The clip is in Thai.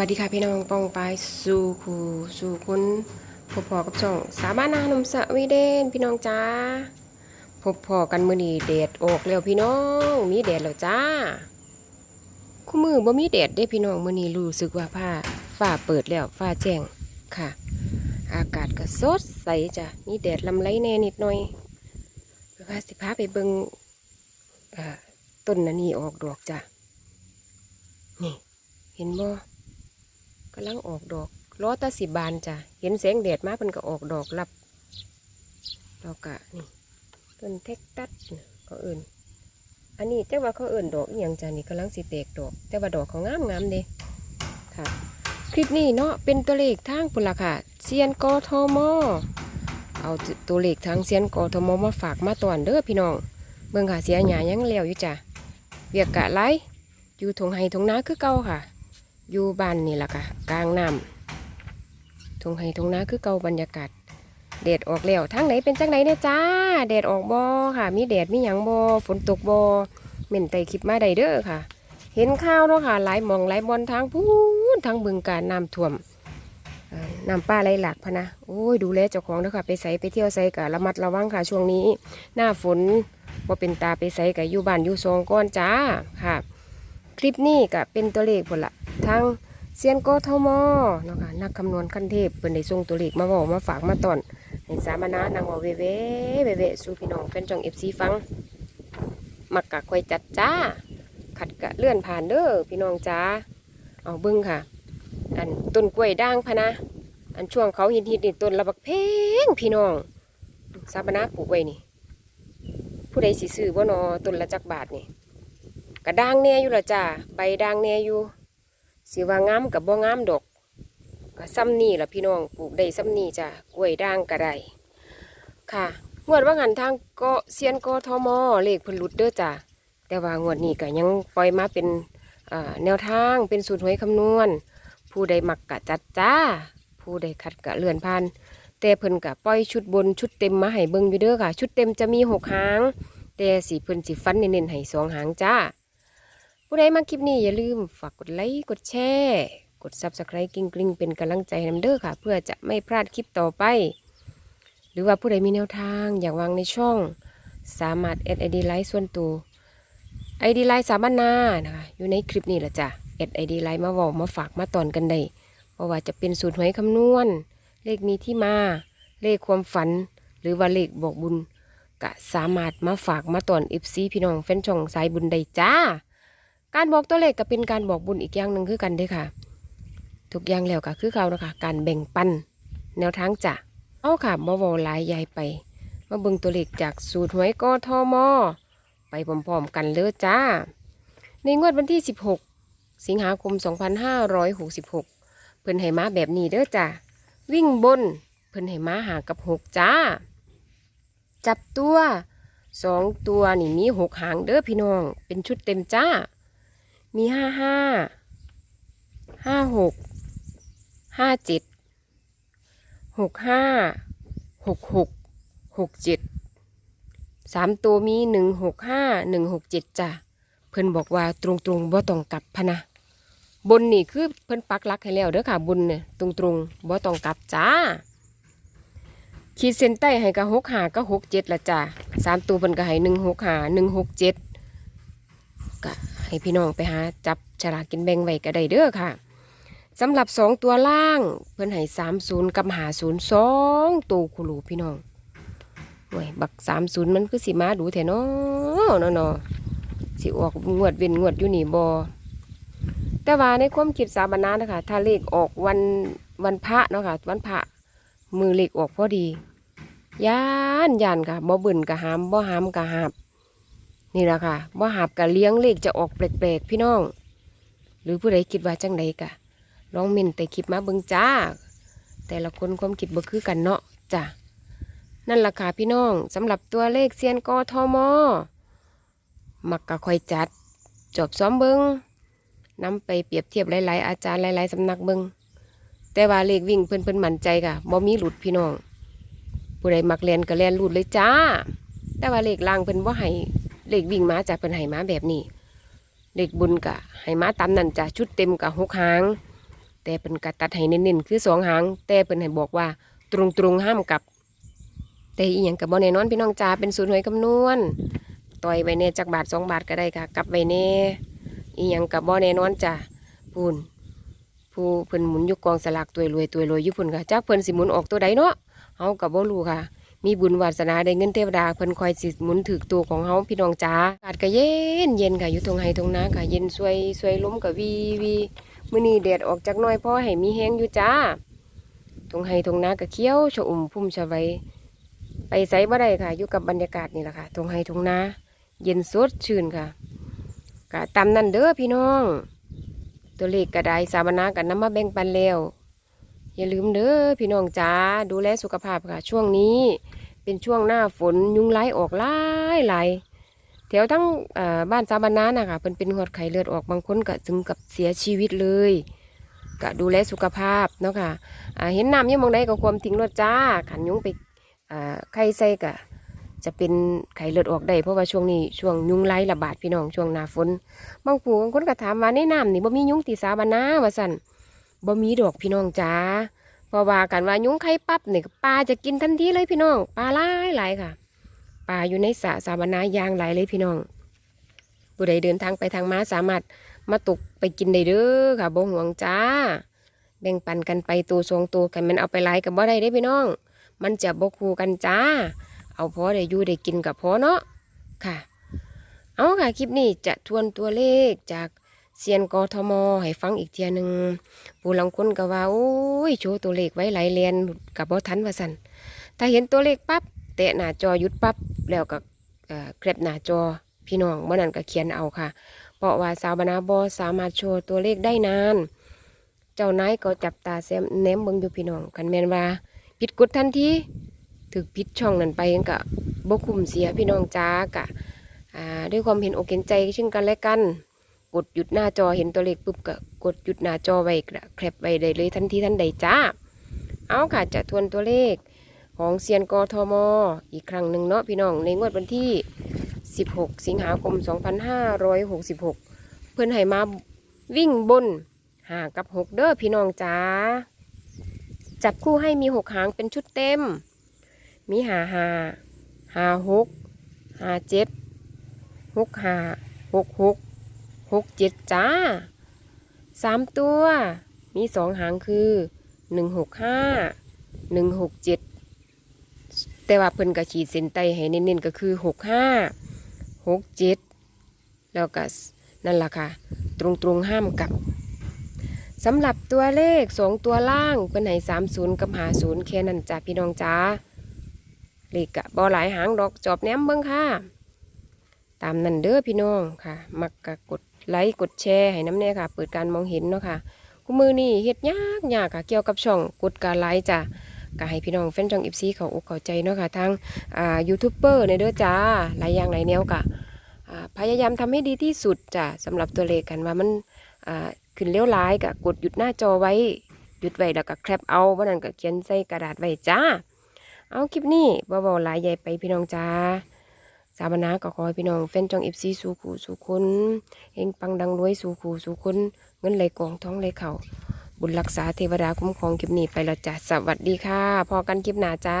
วัสดีค่ะพี่น้องปองปายสู่ครูสู่คุณพบพอกับช่องสาบานนาหนุ่มสวีเดนพี่น้องจ้าพบพอกันมือนีแดดออกแล้วพี่น้อง มีแดดแล้วจ้าคู่มือบ่มีแดดได้พี่น้องมือนีรู้สึกว่าผ้าฝ้าเปิดแล้วฝ้าแจ้งค่ะ อากาศก็สดใสจ้ะมีแดดลำไรแน่นิดหน่อยว่าสิพาไปเบิงต้นนันนี่ออกดอกจ้ะนี่ เห็นบ่ กำลังออกดอกล้อตาสิบานจ้ะเห็นแสงแดดมาเพิ่นก็ออกดอกรับดอกกะนี่ต้นเท็กตัสเขาเอิ่นอันนี้แต่ว่าเขาเอิ่นดอกอหย่างจ้ะนี่กำลังสิแตกดอก แต่ว่าดอกเขางามงามเด้ค่ะ คลิปนี้เนาะเป็นตัวเลขทางพุ่นละค่ะเซียนกทมเอาตัวเลขทางเซียนกทมมาฝากมาตอนเด้อพี่น้องเบิ่งค่ะเสียหยายังแล้วอยู่จ้ะเวียกกะไรอยู่ทงไห้ทงนาคือเก่าค่ะ อยู่บ้านนี่แหละค่ะกลางน้ำทงไห้ทงนาคือเก่าบรรยากาศแดดออกแล้วทางไหนเป็นจังไหนเนี่ยจ้าแดดออกบ่ค่ะ มีแดดมีหยังบ่ฝนตกบ่เม่นไตคลิปมาได้เด้อค่ะ เห็นข้าวเนาะค่ะหลายหมองหลายบอนทางพูนทางบึงการน้ำท่วมน้ำป้าไหลหลากพะนะโอ้ยดูแลเจ้าของเด้อค่ะ ไปใส่ไปเที่ยวใส่กะระมัดระวังค่ะช่วงนี้ หน้าฝนบ่เป็นตาไปใส่กะอยู่บ้านอยู่ซองก้อนจ้าค่ะ คลิปนี้ก็เป็นตัวเลขผลละ ทางเซียนโกทมเนาะค่ะนักคำนวณขั้นเทพเป็นได้ส่งตัวเลขมาบอกมาฝากมาตอนให้สามนานางว่าเวเวเวเวสู่พี่น้องแฟนจองเอฟซีฟัง มักกะคอยจัดจ้า ขัดกะเลื่อนผ่านเด้อพี่น้องจ้าเอาบิ้งค่ะ อันต้นกล้วยด่างพะนะ อันช่วงเขาหินหินนี่ต้นละบักเพงพี่น้องสามนาปลูกไว้นี่ ผู้ใดสิซื้อบ่านอต้นละจักบาทนี่กระด่างแน่อยู่ละจ้าใบด่างแน่อยู่ สิว่างามกับบ่งามดอกก็ซ้ำนี่ล่ะพี่น้องปลูกได้ซ้ำนี่จ้ากล้วยด่างก็ไดค่ะงวดว่างันทางก็เซียนกทมเลขพลุดเด้อจ้าแต่ว่างวดนี้ก็ยังปล่อยมาเป็นแนวทางเป็นสูตรหวยคำนวณ ผู้ใดมักกะจัดจ้า ผู้ใดขัดกะเลื่อนผ่านแต่เพิ่นกะปล่อยชุดบนชุดเต็มมาให้เบิ่งอยู่เด้อค่ะ ชุดเต็มจะมีหกหาง แต่สีเพิ่นสิฟันเน้นๆให้สองหางจ้า ผู้ใดมาคลิปนี้อย่าลืมฝากกดไลค์กดแชร์กด Subscribe กิ้งกลิ้งเป็นกำลังใจให้นำเด้อค่ะ เพื่อจะไม่พลาดคลิปต่อไป หรือว่าผู้ใดมีแนวทางอยากวางในช่อง สามารถแอดไอดีไลน์ส่วนตัวไอดีไลน์สามารถนานะคะอยู่ในคลิปนี้แหละจ้ะแอดไอดีไลน์มาบอกมาฝากมาตอนกันได้เพราะว่าจะเป็นสูตรหวยคำนวณ เลขมีที่มา เลขความฝัน หรือว่าเลขบอกบุญก็สามารถมาฝากมาตอนเอฟซีพี่น้องแฟนช่องสายบุญได้จ้า การบอกตัวเลขก็เป็นการบอกบุญอีกอย่างหนึ่งคือกันด้อค่ะ ทุกอย่างแล้วก็คือเขานะคะการแบ่งปัน แนวทางจ้ะเอาค่ะมาวอลายใหญ่ไป มาเบิ่งตัวเลขจากสูตรหวยกทมไปพร้อมๆกันเลยจ้า ในงวดวันที่ 16 สิงหาคม 2566 เพิ่นให้มาแบบนี้เด้อจ้าวิ่งบน เพิ่นให้มาหากับหกจ้า จับตัวสองตัวนี่มีหกหางเด้อพี่น้อง เป็นชุดเต็มจ้า มีห้าห้า ห้าหก ห้าเจ็ด หกห้า หกหก หกเจ็ด สามตัวมีหนึ่งหกห้า หนึ่งหกเจ็ดจ้าเพิ่นบอกว่าตรงๆบ่ต้องกลับพนะ บนนี่คือเพิ่นปักลักให้แล้วเด้อค่ะ บนเนี่ยตรงๆบ่ต้องกลับจ้า ขีดเส้นใต้ให้กับหกหาก็หกเจ็ดละจ้าสามตัวเพิ่นก็ให้หนึ่งหกหาหนึ่งหกเจ็ดก็ ให้พี่น้องไปหาจับฉลากกินแบ่งไว้ก็ได้เด้อค่ะสำหรับสองตัวล่าง เพิ่อนให้สามศูนย์กับหาศูนย์สองตัวคุรูพี่น้องโอ้ยบักสามศูนย์มันคือสิมาดูแท้เนาะเนาะเนาะสิออกงวดเว้นงวดอยู่นี่บอแต่ว่าในความคิดสาบานานะคะถ้าเลขออกวันวันพระเนาะค่ะวันพระมือเหล็กออกพอดีย่านย่านค่ะบ่เบิ่นกะหามบ่หามกะหาบ นี่แหละค่ะบ่หาบกะเลี้ยงเลขจะออกแปลกๆพี่น้อง หรือผู้ใดคิดว่าจังใดกะลองเมินแต่คลิปมาเบิ่งจ้า แต่ละคนความคิดบ่คือกันเนาะจ้ะนั่นล่ะค่ะพี่น้องสำหรับตัวเลขเซียนกอทอมอมักกะคอยจัด จบซ้อมเบิงนำไปเปรียบเทียบหลาย ๆ อาจารย์หลาย ๆสำนักเบิงแต่ว่าเลขวิ่งเพิ่นเพิ่นมั่นใจค่ะบ่มีหลุดพี่น้อง ผู้ใดมักเรียนก็เรียนหลุดเลยจ้า แต่ว่าเลขล่างเพิ่นบ่ให้ เลขวิ่งมาจากเพิ่นให้มาแบบนี้เลขบุญกะให้มาตามนั่นจ้ะชุดเต็มกะหกหาง แต่เป็นกะตัดให้เน้นๆคือสองหาง แต่เป็นให้บอกว่า ตรงๆห้ามกลับ แต่อีหยังกับบ่แน่นอนพี่น้องจ้าเป็นสูตรหวยคำนวณต่อยไว้เน่จักบาทสองบาทก็ได้ค่ะกลับไว้เน่อีหยังกับบ่แน่นอนจ้ะพูนผู้เพิ่นหมุนยุกกองสลากตัวรวยตัวรวยยู่พุ่นค่ะจักเพิ่นสิหมุนออกตัวใดเนาะเฮากับบ่รู้ค่ะ มีบุญวาสนาได้เงินเทวดาเพิ่นคอยสิหมุนถือตัวของเฮาพี่น้องจ้าอากาศก็เย็นเย็นค่ะอยู่ตรงไห้ตรงนาค่ะ เย็นสวยสวยล้มก็วีวีมื้อนี้แดดออกจากหน้อยพอให้มีแห้งอยู่จ้าตรงไห้ตรงนาก็เขี้ยวชอุ่มพุ่มชะไวไปไสบ่ได้ค่ะ อยู่กับบรรยากาศนี่แหละค่ะตรงไห้ตรงนาเย็นสดชื่นค่ะก็ตามนั้นเด้อพี่น้อง ตัวเลขก็ไดสาบนากันนำมาแบ่งปันแล้ว อย่าลืมเด้อพี่น้องจ้าดูแลสุขภาพค่ะ ช่วงนี้เป็นช่วงหน้าฝนยุงไล่ออกหลายหลแถวทั้งบ้านสาบานานะคะเป็นเป็นหอดไข้เลือดออกบางคนก็ถึงกับเสียชีวิตเลยก็ดูแลสุขภาพเนาะค่ะเห็นน้ำยังมองใดก็ความทิ้งรถจ้าขันยุงไปไข้ใส่ก็จะเป็นไข้เลือดออกได้เพราะว่าช่วงนี้ช่วงยุงไล่ระบาดพี่น้องช่วงหน้าฝนบางผู้บางคนก็ถามว่าในน้ำนี่บ่มียุงตีสาบานาว่าสั่น บ่มีดอกพี่น้องจ้าเพราะว่ากันว่ายุ้งไข่ปั๊บเนี่ยปลาจะกินทันทีเลยพี่น้องปลาหลายหลายค่ะปลาอยู่ในสระสาบานายางหลายเลยพี่น้องผู้ใดเดินทางไปทางม้าสามารถมาตกไปกินได้เด้อค่ะบ่ห่วงจ้าแบ่งปันกันไปตัวทรงตัวกันมันเอาไปหลายกับบ่ได้เด้พี่น้อง มันจะบ่คู่กันจ้า เอาพอได้อยู่ได้กินกับพอเนาะค่ะ เอาค่ะคลิปนี้จะทวนตัวเลขจาก เซียนกทมให้ฟังอีกเทียหนึ่งผู้ลังคนก็ว่า โอ้ย โชว์ตัวเลขไว้หลายเรียนกับบ่ทันว่าสันถ้าเห็นตัวเลขปั๊บแตะหน้าจอหยุดปั๊บแล้วก็เอ่อแคปหน้าจอพี่น้องเมื่อนั้นก็เขียนเอาค่ะ เพราะว่าสาวบรรณาบอสามารถโชว์ตัวเลขได้นาน เจ้านายก็จับตาแซมแนมเบิ่งอยู่พี่น้องกันแมนว่าผิดกฎทันทีถึกผิดช่องนั้นไปยังกะบ่คุ้มเสียพี่น้องจ้ากะอ่าด้วยความเห็นอกเห็นใจซึ่งกันและกัน กดหยุดหน้าจอเห็นตัวเลขปุ๊บก็กดหยุดหน้าจอไว้กระแคปไว้ได้เลยทันทีทันใดจ้า เอาค่ะจะทวนตัวเลขของเซียนกทมอีกครั้งหนึ่งเนาะพี่น้องในงวดวันที่ 16 สิงหาคม 2566 เพื่อนให้มาวิ่งบนหากับ 6 เด้อพี่น้องจ้า จับคู่ให้มี 6 หางเป็นชุดเต็ม มีหาหาหาหกหาเจ็ดหกหาหกหก หกเจ็ดจ้าสามตัว มีสองหางคือหนึ่งหกห้าหนึ่งหกเจ็ดแต่ว่าเพิ่นกระขีดเส้นใต้ให้เน้นๆก็คือหกห้าหกเจ็ดแล้วก็นั่นล่ะค่ะ ตรงๆห้ามกลับสำหรับตัวเลขสองตัวล่างเพิ่นให้สามศูนย์กับหาศูนย์แค่นั้นจ้าพี่น้องจ้าเลขกะบอหลายหางดอกจอบแนมเบิ่งค่ะ ตามนั้นเด้อพี่น้องค่ะ มักกะกด ไลค์กดแชร์ให้น้ำแน่ค่ะ เปิดการมองเห็นเนาะค่ะกูมือนี่เฮ็ดยากยากค่ะเกี่ยวกับช่องกดการไลค์จ้ะก็ให้พี่น้องแฟนช่องอิฟซีเขาอกเข้าใจเนาะค่ะทางอ่ายูทูบเบอร์ในเด้อจ้าหลายอย่างหลายแนวกะอ่าพยายามทำให้ดีที่สุดจ้ะสำหรับตัวเลขกันว่ามันอ่าขึ้นเลี้ยวร้ายกะกดหยุดหน้าจอไว้หยุดไว้แล้วก็แคปเอาบ่นั้นก็เขียนใส่กระดาษไว้จ้า เอาคลิปนี้บ่เบาหลายใหญ่ไปพี่น้องจ้า สาบนาก็ขอให้พี่น้องแฟนจองเอฟซีสู่ขู่สู่คนเฮงปังดังรวยสู่ขู่สู่คนเงินไหลกองท้องไหลเข่าบุญรักษาเทวดาคุ้มครองคลิปนี้ไปแล้วจ้ะสวัสดีค่ะ พอกันคลิปหน้าจ้า